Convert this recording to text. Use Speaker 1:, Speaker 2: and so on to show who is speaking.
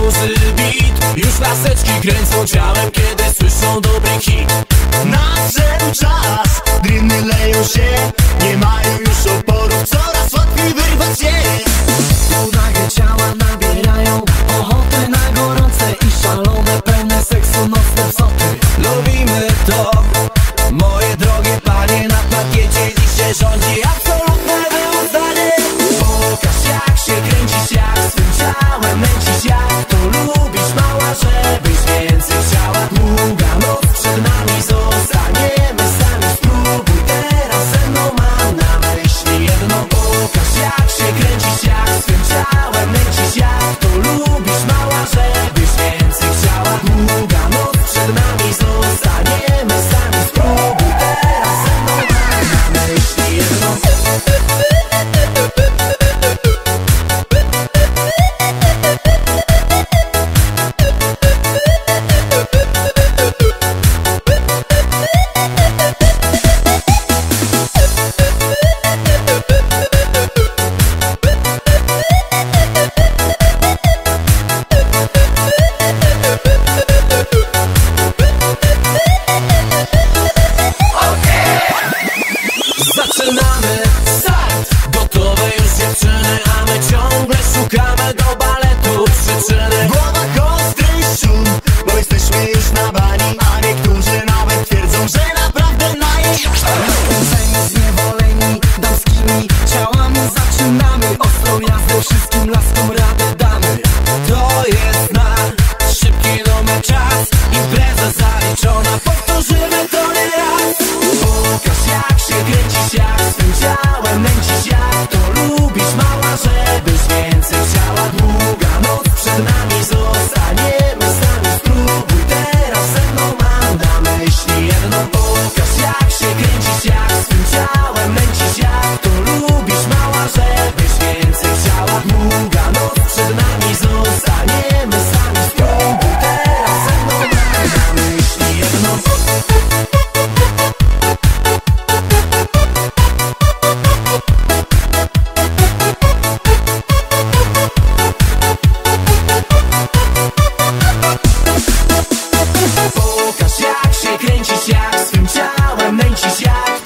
Speaker 1: duży beat. Już laseczki kręcą ciałem, kiedy słyszą dobry hit.
Speaker 2: Nadszedł czas, driny leją się, nie mają już oporów,
Speaker 1: co Męczysz jak swym ciałem, męczysz jak